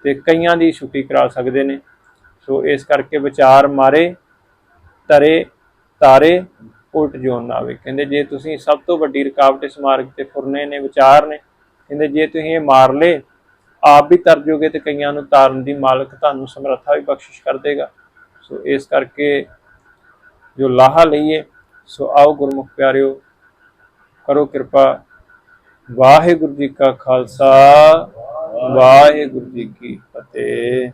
ਤੇ ਕਈਆਂ ਦੀ ਛੁੱਟੀ ਕਰਾ ਸਕਦੇ ਨੇ। ਸੋ ਇਸ ਕਰਕੇ ਵਿਚਾਰ ਮਾਰੇ, ਤਰੇ, ਤਾਰੇ, ਉਲਟ ਜੋਨ ਨਾ ਆਵੇ। ਕਹਿੰਦੇ ਜੇ ਤੁਸੀਂ ਸਭ ਤੋਂ ਵੱਡੀ ਰੁਕਾਵਟ ਇਸ ਮਾਰਗ ਤੇ ਫੁਰਨੇ ਨੇ, ਵਿਚਾਰ ਨੇ, ਕਹਿੰਦੇ ਜੇ ਤੁਸੀਂ ਇਹ ਮਾਰ ਲੇ, ਆਪ ਵੀ ਤਰ ਜੋਗੇ ਤੇ ਕਈਆਂ ਨੂੰ ਤਾਰਨ ਦੀ ਮਾਲਕ ਤੁਹਾਨੂੰ ਸਮਰੱਥਾ ਵੀ ਬਖਸ਼ਿਸ਼ ਕਰ ਦੇਗਾ। ਸੋ ਇਸ ਕਰਕੇ ਜੋ ਲਾਹਾ ਲਈਏ, ਸੋ ਆਓ ਗੁਰਮੁਖ ਪਿਆਰਿਓ, ਕਰੋ ਕਿਰਪਾ। ਵਾਹਿਗੁਰੂ ਜੀ ਕਾ ਖਾਲਸਾ, ਵਾਹਿਗੁਰੂ ਜੀ ਕੀ ਫਤਿਹ।